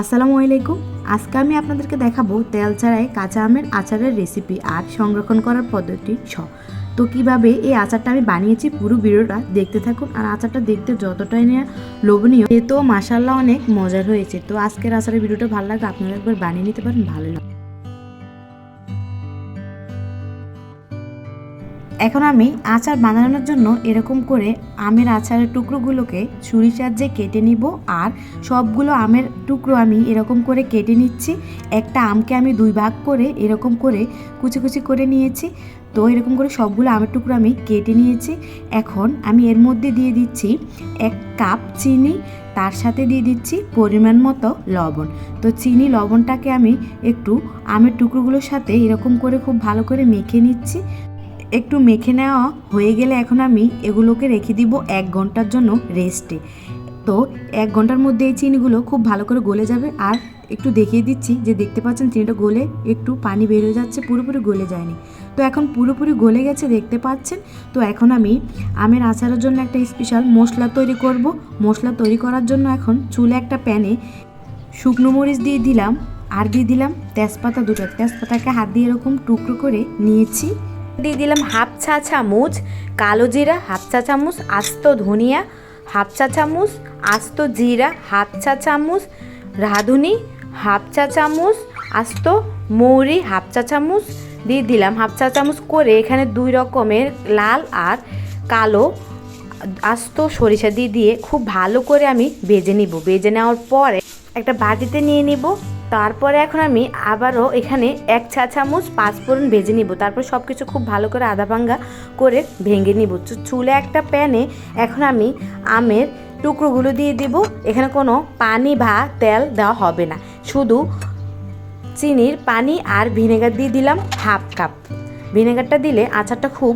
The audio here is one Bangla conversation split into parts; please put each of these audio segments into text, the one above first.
আসসালামু আলাইকুম। আজকে আমি আপনাদেরকে দেখাবো তেল ছাড়াই কাঁচা আমের আচারের রেসিপি আর সংরক্ষণ করার পদ্ধতি ছ তো কীভাবে এই আচারটা আমি বানিয়েছি পুরো ভিডিওটা দেখতে থাকুন আর আচারটা দেখতে যতটাই না লোভনীয় এ তো মাসাল্লাহ অনেক মজার হয়েছে। তো আজকের আচারের ভিডিওটা ভালো লাগবে আপনারা একবার বানিয়ে নিতে পারেন, ভালো লাগে এখন আমি আচার বানানোর জন্য এরকম করে আমের আচারের টুকরোগুলোকে ছুরির সাহায্যে কেটে নিব আর সবগুলো আমের টুকরো আমি এরকম করে কেটে নিচ্ছি। একটা আমকে আমি দুই ভাগ করে এরকম করে কুচি কুচি করে নিয়েছি। তো এরকম করে সবগুলো আমের টুকরো আমি কেটে নিয়েছি। এখন আমি এর মধ্যে দিয়ে দিচ্ছি এক কাপ চিনি, তার সাথে দিয়ে দিচ্ছি পরিমাণ মতো লবণ। তো চিনি, লবণটাকে আমি একটু আমের টুকরোগুলোর সাথে এরকম করে খুব ভালো করে মেখে নিচ্ছি। একটু মেখে নেওয়া হয়ে গেলে এখন আমি এগুলোকে রেখে দিব এক ঘণ্টার জন্য রেস্টে। তো এক ঘণ্টার মধ্যে এই চিনিগুলো খুব ভালো করে গলে যাবে। আর একটু দেখিয়ে দিচ্ছি যে দেখতে পাচ্ছেন চিনিটা গলে একটু পানি বের হয়ে যাচ্ছে, পুরোপুরি গলে যায়নি। তো এখন পুরোপুরি গলে গেছে দেখতে পাচ্ছেন। তো এখন আমি আমের আচারের জন্য একটা স্পেশাল মশলা তৈরি করব। মশলা তৈরি করার জন্য এখন চুলে একটা প্যানে শুকনো মরিচ দিয়ে দিলাম, আর দিয়ে দিলাম তেজপাতা দুটো। তেজপাতাকে হাত দিয়ে এরকম টুকরো করে নিয়েছি। দিয়ে দিলাম হাফ চা চামচ কালো জিরা, হাফ চা চামচ আস্ত ধনিয়া, হাফ চা চামচ আস্ত জিরা, হাফ চা চামচ রাঁধুনি, হাফ চা চামচ আস্ত মৌরি, হাফ চা চামচ দিয়ে দিলাম, হাফ চা চামচ করে এখানে দুই রকমের লাল আর কালো আস্ত সরিষা দিয়ে দিয়ে খুব ভালো করে আমি ভেজে নিব। ভেজে নেওয়ার পরে একটা বাটিতে নিয়ে নিব। তারপরে এখন আমি আবারও এখানে এক চা চামচ পাঁচফোড়ন ভেজে নিব। তারপর সব কিছু খুব ভালো করে আদা ভাঙ্গা করে ভেঙে নিব। চুলে একটা প্যানে এখন আমি আমের টুকরোগুলো দিয়ে দিব। এখানে কোনো পানি বা তেল দেওয়া হবে না। শুধু চিনির পানি আর ভিনেগার দিয়ে দিলাম হাফ কাপ। ভিনেগারটা দিলে আচারটা খুব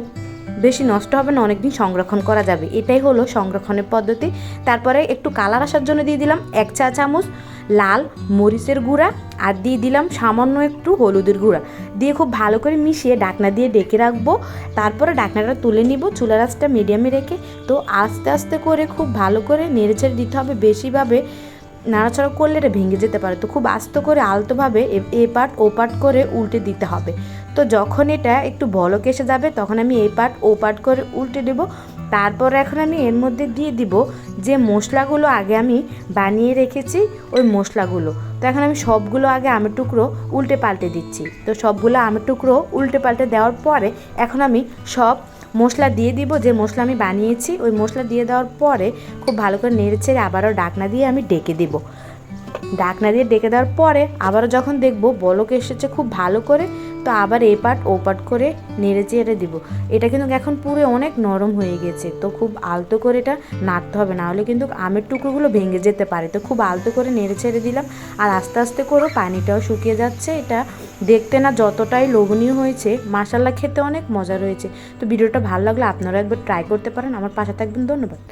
বেশি নষ্ট হবে না, অনেকদিন সংরক্ষণ করা যাবে। এটাই হলো সংরক্ষণের পদ্ধতি। তারপরে একটু কালার আসার জন্য দিয়ে দিলাম এক চা চামচ লাল, মরিচের গুঁড়া আর দিয়ে দিলাম সামান্য একটু হলুদের গুঁড়া। দিয়ে খুব ভালো করে মিশিয়ে ডাকনা দিয়ে ডেকে রাখব। তারপরে ডাকনাটা তুলে নিব, চুলার আঁচটা মিডিয়ামে রেখে। তো আস্তে আস্তে করে খুব ভালো করে নেড়েচেড়ে দিতে হবে। বেশিভাবে নাড়াচাড়া করলে এটা ভেঙে যেতে পারে। তো খুব আস্তে করে আলতোভাবে এ- এ পাট, ও পাট করে উল্টে দিতে হবে। তো যখন এটা একটু বলক এসে যাবে, তখন আমি এ পাট, ও পাট করে উল্টে দেব। তারপর এখন আমি এর মধ্যে দিয়ে দিব যে মশলাগুলো আগে আমি বানিয়ে রেখেছি, ওই মশলাগুলো। তো এখন আমি সবগুলো আগে আমের টুকরো উল্টে পাল্টে দিচ্ছি। তো সবগুলো আমের টুকরো উল্টে পাল্টে দেওয়ার পরে এখন আমি সব মশলা দিয়ে দিব যে মশলা আমি বানিয়েছি, ওই মশলা দিয়ে দেওয়ার পরে খুব ভালো করে নেড়ে ছেড়ে আবারও ডাকনা দিয়ে আমি ডেকে দিব। ডাকনা দিয়ে ডেকে দেওয়ার পরে আবারও যখন দেখব বলক এসেছে খুব ভালো করে তো আবার এ পাট ও পাট করে নেড়ে চেড়ে দিব। এটা কিন্তু এখন পুরো অনেক নরম হয়ে গেছে। তো খুব আলতো করে এটা নাড়তে হবে, না হলে কিন্তু আমের টুকরোগুলো ভেঙে যেতে পারে। তো খুব আলতো করে নেড়ে ছেড়ে দিলাম আর আস্তে আস্তে করে পানিটাও শুকিয়ে যাচ্ছে। এটা দেখতে না যতটাই লোভনীয় হয়েছে মাসাল্লা খেতে অনেক মজা রয়েছে। তো ভিডিওটা ভালো লাগলে আপনারা একবার ট্রাই করতে পারেন। আমার পাশে থাকবেন, ধন্যবাদ।